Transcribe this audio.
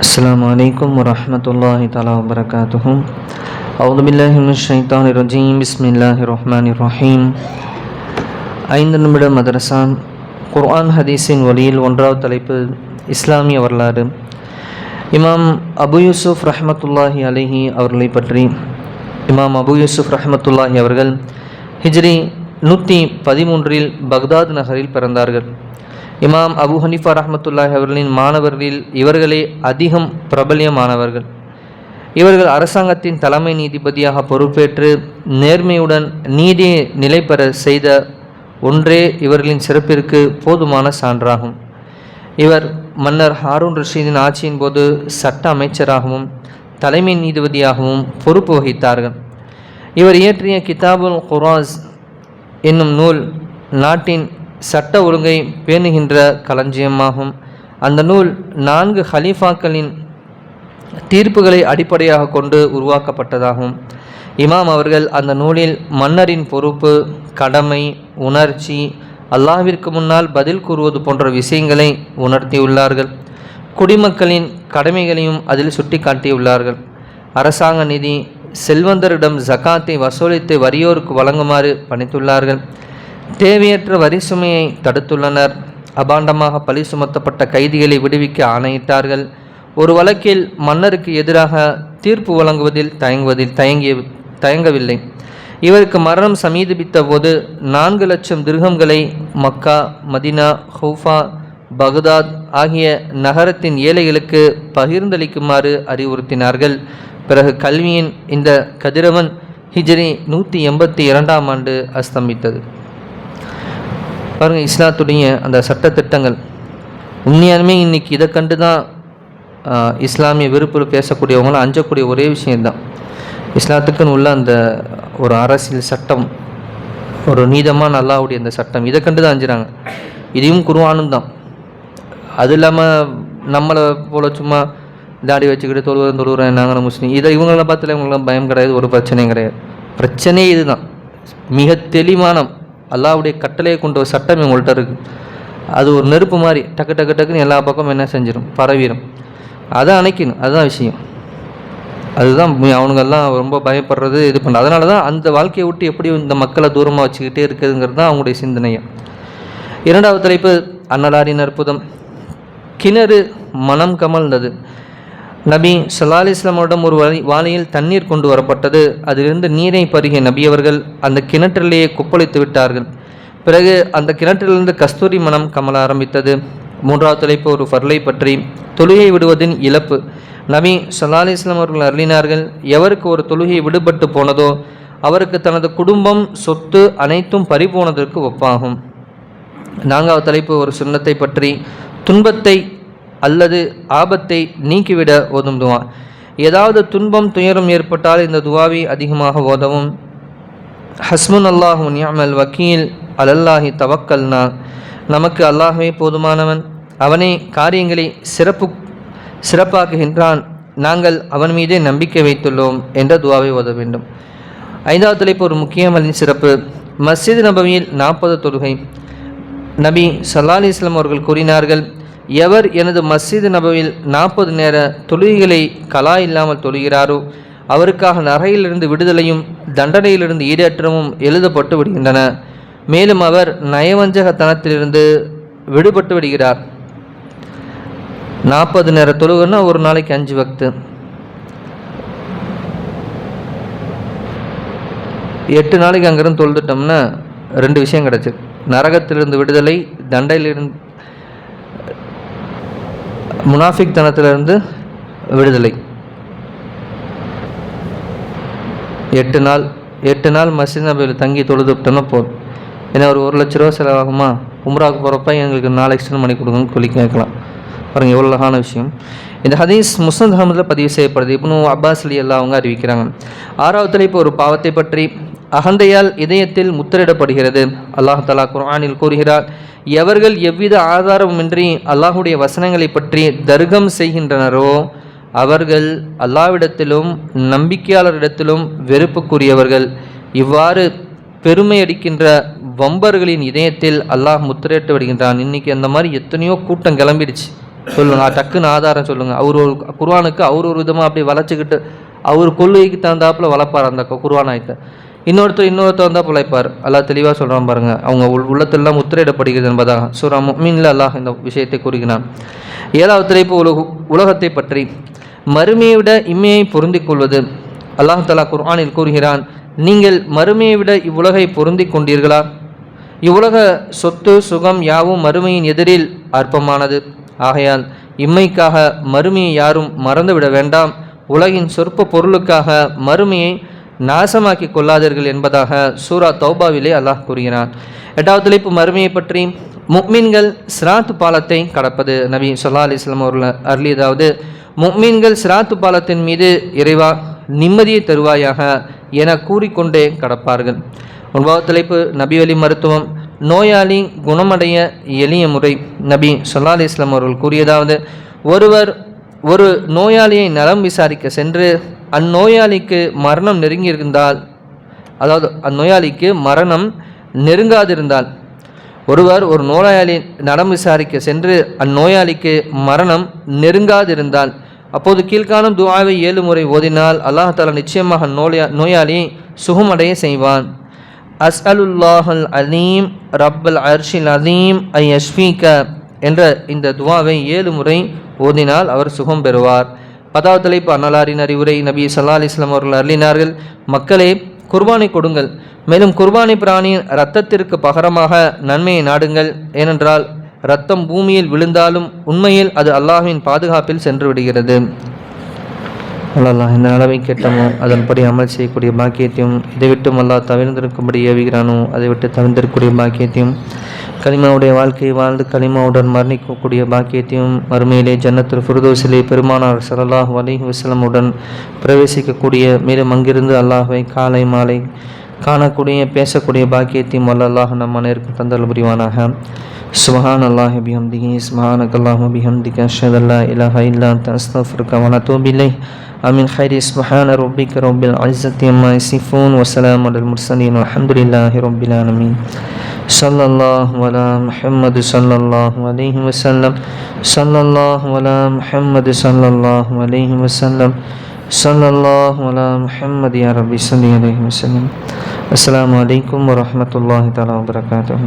السلام عليكم ورحمة الله تعالى وبركاته أعوذ بالله من الشيطان الرجيم بسم الله الرحمن الرحيم ஐந்து நிமிட மதரசா குர்ஆன் ஹதீஸின் வழியில் ஒன்றாவது தலைப்பு இஸ்லாமிய வரலாறு இமாம் அபு யூசுப் ரஹ்மத்துல்லாஹி அலைஹி அவர்களை பற்றி இமாம் அபு யூசுப் ரஹ்மத்துல்லாஹி அவர்கள் ஹிஜ்ரி நூற்றி பதிமூன்றில் பக்தாத் நகரில் பிறந்தார்கள் இமாம் அபு ஹனிஃபா ரஹ்மத்துல்லாஹி அவர்களின் மாணவர்களில் இவர்களே அதிகம் பிரபல்யமானவர்கள். இவர்கள் அரசாங்கத்தின் தலைமை நீதிபதியாக பொறுப்பேற்று நேர்மையுடன் நீதியை நிலை பெற செய்த ஒன்றே இவர்களின் சிறப்பிற்கு போதுமான சான்றாகும். இவர் மன்னர் ஹாரூன் ரஷீதின் ஆட்சியின் போது சட்ட அமைச்சராகவும் தலைமை நீதிபதியாகவும் பொறுப்பு வகித்தார்கள். இவர் இயற்றிய கிதாபுல் குராஸ் என்னும் நூல் நாட்டின் சட்ட ஒழுங்கை பேணுகின்ற களஞ்சியமாகும். அந்த நூல் நான்கு ஹலீஃபாக்களின் தீர்ப்புகளை அடிப்படையாக கொண்டு உருவாக்கப்பட்டதாகும். இமாம் அவர்கள் அந்த நூலில் மன்னரின் பொறுப்பு கடமை உணர்ச்சி அல்லாவிற்கு முன்னால் பதில் கூறுவது போன்ற விஷயங்களை உணர்த்தியுள்ளார்கள். குடிமக்களின் கடமைகளையும் அதில் சுட்டிக்காட்டியுள்ளார்கள். அரசாங்க நிதி செல்வந்தரிடம் ஜகாத்தை வசூலித்து வறியோருக்கு வழங்குமாறு பணித்துள்ளார்கள். தேவையற்ற வரி சுமையை தடுத்துள்ளனர். அபாண்டமாக பழி சுமத்தப்பட்ட கைதிகளை விடுவிக்க ஆணையிட்டார்கள். ஒரு வழக்கில் மன்னருக்கு எதிராக தீர்ப்பு வழங்குவதில் தயங்குவதில் தயங்கிய தயங்கவில்லை. இவருக்கு மரணம் சமீபித்த போது நான்கு லட்சம் திருகங்களை மக்கா மதினா ஹூஃபா பக்தாத் ஆகிய நகரத்தின் ஏழைகளுக்கு பகிர்ந்தளிக்குமாறு அறிவுறுத்தினார்கள். பிறகு கல்வியின் இந்த கதிரவன் ஹிஜ்ரி நூற்றி எண்பத்தி இரண்டாம் ஆண்டு அஸ்தமித்தது. பாருங்கள் இஸ்லாத்துடைய அந்த சட்டத்திட்டங்கள். உண்மையாலுமே இன்றைக்கி இதை கண்டு தான் இஸ்லாமிய வெறுப்பில் பேசக்கூடியவங்களாம் அஞ்சக்கூடிய ஒரே விஷயம்தான். இஸ்லாத்துக்குன்னு உள்ள அந்த ஒரு அரசியல் சட்டம் ஒரு நீதமான அல்லாவுடைய அந்த சட்டம் இதை கண்டு தான் அஞ்சுறாங்க. இதையும் குருவானும் தான். அது இல்லாமல் நம்மளை போல சும்மா தாடி வச்சுக்கிட்டு தொழுவுறேன் தொழுவுறேன் நாங்கள் முஸ்லீம். இதை இவங்களை பார்த்துல இவங்களாம் பயம் கிடையாது ஒரு பிரச்சனையும் கிடையாது. பிரச்சனையே இதுதான். மிக தெளிவான அல்லாவுடைய கட்டளையை கொண்ட ஒரு சட்டம் இவங்கள்ட்ட இருக்குது அது ஒரு நெருப்பு மாதிரி டக்கு டக்கு டக்குன்னு எல்லா பக்கமும் என்ன செஞ்சிடும் பரவிடும் அதை அணைக்கணும். அதுதான் விஷயம். அதுதான் அவனுங்கெல்லாம் ரொம்ப பயப்படுறது இது பண்ண அதனால தான் அந்த வாழ்க்கையை விட்டு எப்படி இந்த மக்களை தூரமாக வச்சுக்கிட்டே இருக்குதுங்கிறது தான் அவங்களுடைய சிந்தனையும் இரண்டாவது தலைப்பு அன்னலாரின் அற்புதம். கிணறு மனம் கமழ்ந்தது. நபி சலாலி இஸ்லாமோடம் ஒரு வழி வாளியில் தண்ணீர் கொண்டு வரப்பட்டது. அதிலிருந்து நீரை பருகிய நபி அவர்கள் அந்த கிணற்றிலேயே குப்பளித்து விட்டார்கள். பிறகு அந்த கிணற்றிலிருந்து கஸ்தூரி மனம் கமல ஆரம்பித்தது. மூன்றாவது தலைப்பு ஒரு ஃபர்லை பற்றி. தொழுகை விடுவதின் இழப்பு. நபி சலாலி இஸ்லாம் அவர்கள் அருளினார்கள் எவருக்கு ஒரு தொழுகை விடுபட்டு போனதோ அவருக்கு தனது குடும்பம் சொத்து அனைத்தும் பறிபோனதற்கு ஒப்பாகும். நான்காவது தலைப்பு ஒரு சுண்ணத்தை பற்றி. துன்பத்தை அல்லது ஆபத்தை நீக்கிவிட ஓதும் துவா. ஏதாவது துன்பம் துயரம் ஏற்பட்டால் இந்த துவாவை அதிகமாக ஓதவும். ஹஸ்முன் அல்லாஹு நியாமல் வக்கீல் அலல்லாஹி தவக்கல்னா. நமக்கு அல்லாஹ்வே போதுமானவன். அவனே காரியங்களை சிறப்பு சிறப்பாக்குகின்றான். நாங்கள் அவன் மீதே நம்பிக்கை வைத்துள்ளோம் என்ற துவாவை ஓத வேண்டும். ஐந்தாவது தலைப்பு ஒரு முக்கியமான சிறப்பு. மஸ்ஜித் நபவியில் நாற்பது தொழுகை. நபி ஸல்லல்லாஹு அலைஹி அவர்கள் கூறினார்கள் எவர் எனது மஸ்ஜித் நபவில் நாற்பது நேர தொழுகைகளை கலா இல்லாமல் தொழுகிறாரோ அவருக்காக நரையிலிருந்து விடுதலையும் தண்டனையிலிருந்து ஈடேற்றமும் எழுதப்பட்டு விடுகின்றன. மேலும் அவர் நயவஞ்சகத்தனத்திலிருந்து விடுபட்டு விடுகிறார். நாற்பது நேர தொழுகைன்னா ஒரு நாளைக்கு அஞ்சு வக்து. எட்டு நாளைக்கு அங்கேருந்து தொழுதுட்டோம்னா ரெண்டு விஷயம் கிடச்சிருக்கு நரகத்திலிருந்து விடுதலை தண்டையிலிருந்து முனாஃபிக் தனத்திலிருந்து விடுதலை. எட்டு நாள் எட்டு நாள் மசித் நபியில் தங்கி தொழுதுட்டோம்னா போதும். ஏன்னா ஒரு ஒரு லட்ச ரூபா செலவாகுமா? உம்ராவுக்கு போகிறப்ப எங்களுக்கு நாலு எக்ஸ்டன் பண்ணி கொடுங்கன்னு சொல்லி கேட்கலாம். பாருங்கள் எவ்வளோ அழகான விஷயம். இந்த ஹதீஸ் முஸ்னத் அகமதில் பதிவு செய்யப்படுது. இப்னு அப்பாஸ் அலி அல்லா அவங்க அறிவிக்கிறாங்க. ஆறாவது இப்போ ஒரு பாவத்தை பற்றி அகந்தையால் இதயத்தில் முத்திரிடப்படுகிறது அல்லாஹ் தலா குர்ஆனில் கூறுகிறார் எவர்கள் எவ்வித ஆதாரமுமின்றி அல்லாஹுடைய வசனங்களை பற்றி தர்க்கம் செய்கின்றனரோ அவர்கள் அல்லாவிடத்திலும் நம்பிக்கையாளரிடத்திலும் வெறுப்புக்குரியவர்கள். இவ்வாறு பெருமையடிக்கின்ற வம்பர்களின் இதயத்தில் அல்லாஹ் முத்திரையிட்டு விடுகின்றான். இன்னைக்கு அந்த மாதிரி எத்தனையோ கூட்டம் கிளம்பிடுச்சு. சொல்லுங்கள் டக்குன்னு ஆதாரம் சொல்லுங்கள் அவர் ஒரு குர்ஆனுக்கு அவர் ஒரு விதமாக அப்படி வளைச்சிக்கிட்டு அவர் கொள்கைக்கு தகுந்தாப்புல வளர்ப்பார் அந்த கு- இன்னொருத்தர் இன்னொருத்தர் வந்தால் பிழைப்பார் அல்லாஹ் தெளிவாக சொல்கிறான் பாருங்கள் அவங்க உள் உள்ளத்தெல்லாம் முத்திரையிடப்படுகிறது என்பதாக. சூரா மீனில் அல்லாஹ் இந்த விஷயத்தை கூறுகிறான். ஏழாவது தலைப்பு உலக உலகத்தை பற்றி. மறுமையை விட இம்மையை பொருந்திக் கொள்வது. அல்லாஹ் தலா குர்ஆனில் கூறுகிறான் நீங்கள் மறுமையை விட இவ்வுலகை பொருந்தி கொண்டீர்களா? இவ்வுலக சொத்து சுகம் யாவும் மறுமையின் எதிரில் அற்பமானது. ஆகையால் இம்மைக்காக மறுமையை யாரும் மறந்துவிட வேண்டாம். உலகின் சொற்ப பொருளுக்காக மறுமையை நாசமாக்கி கொள்ளாதீர்கள் என்பதாக சூரா தௌபாவிலே அல்லாஹ் கூறுகிறான். எட்டாவது தலைப்பு மறுமையை பற்றி முக்மீன்கள் சிராத்து பாலத்தை கடப்பது. நபி சொல்லா அலிஸ்லாம் அவர்கள் அருளியதாவது முக்மீன்கள் சிராத்து பாலத்தின் மீது இறைவா நிம்மதியை தருவாயாக என கூறிக்கொண்டே கடப்பார்கள். ஒன்பாவது தலைப்பு நபிவழி மருத்துவம் நோயாளி குணமடைய எளிய முறை. நபி சொல்லா அலிஸ்லாம் அவர்கள் கூறியதாவது ஒருவர் ஒரு நோயாளியை நலம் விசாரிக்க சென்று அந்நோயாளிக்கு மரணம் நெருங்கியிருந்தால் அதாவது அந்நோயாளிக்கு மரணம் நெருங்காதிருந்தால் ஒருவர் ஒரு நோயாளி நலம் விசாரிக்க சென்று அந்நோயாளிக்கு மரணம் நெருங்காதிருந்தால் அப்போது கீழ்காணும் துவாவை ஏழு முறை ஓதினால் அல்லாஹ் தஆலா நிச்சயமாக நோயா நோயாளியை சுகமடைய செய்வான். அஸ் அலுல்லாஹல் அலீம் ரப்பல் அர்ஷில் அலீம் ஐ யஷ்ஃபீக. என்ற இந்த துவாவை ஏழு முறை ஓதினால் அவர் சுகம் பெறுவார். பதாவது தலைப்பு அன்னலாரின் அறிவுரை. நபி சல்லா அலிஸ்லாம் அவர்கள் அருளினார்கள் மக்களே குர்பானை கொடுங்கள். மேலும் குர்பானி பிராணியின் இரத்தத்திற்கு பகரமாக நன்மையை நாடுங்கள். ஏனென்றால் இரத்தம் பூமியில் விழுந்தாலும் உண்மையில் அது அல்லாஹின் பாதுகாப்பில் சென்று விடுகிறது. அல்லாஹ் இந்த அளவை கேட்டமோ அதன்படி அமல் செய்யக்கூடிய பாக்கியத்தையும் இதை விட்டும் அல்லாஹ் தவிர்ந்திருக்கும்படி ஏவுகிறானோ அதை விட்டு தவிர்ந்திருக்கக்கூடிய பாக்கியத்தையும் கலிமாவுடைய வாழ்க்கையை வாழ்ந்து கலிமாவுடன் மரணிக்கக்கூடிய பாக்கியத்தையும் மறுமையிலே ஜன்னத்தில் ஃபுர்தோசிலே பெருமானார் சல்லாஹ் அலிஹ் வசலமுடன் பிரவேசிக்கக்கூடிய மேலும் அங்கிருந்து அல்லாஹுவை காலை மாலை காணக்கூடிய பேசக்கூடிய பாக்கியத்தையும் வல்லல்லாஹ் நம் அனைவருக்கும் தந்தல் புரிவானாக. சுபஹான் அல்லாஹ் பிஹம்திஹி சுபஹானக் அல்லாஹ் பிஹம்திக அஷ்ஹது அல்லா இலாஹ இல்லா அன்த அஸ்தஃபிருக்க வ அத்தூபு இலைஹ். அமின். ஹைரி சுபஹான ரப்பிக ரப்பில் இஸ்ஸத்தி அம்மா யசிஃபூன். வ ஸலாமு அலல் முர்ஸலீன் வல்ஹம்துலில்லாஹி ரப்பில் ஆலமீன். صلى الله على محمد صلى الله عليه وسلم. صلى الله على محمد صلى الله عليه وسلم. صلى الله على محمد يا ربي صل عليه وسلم. السلام عليكم ورحمة الله تعالى وبركاته.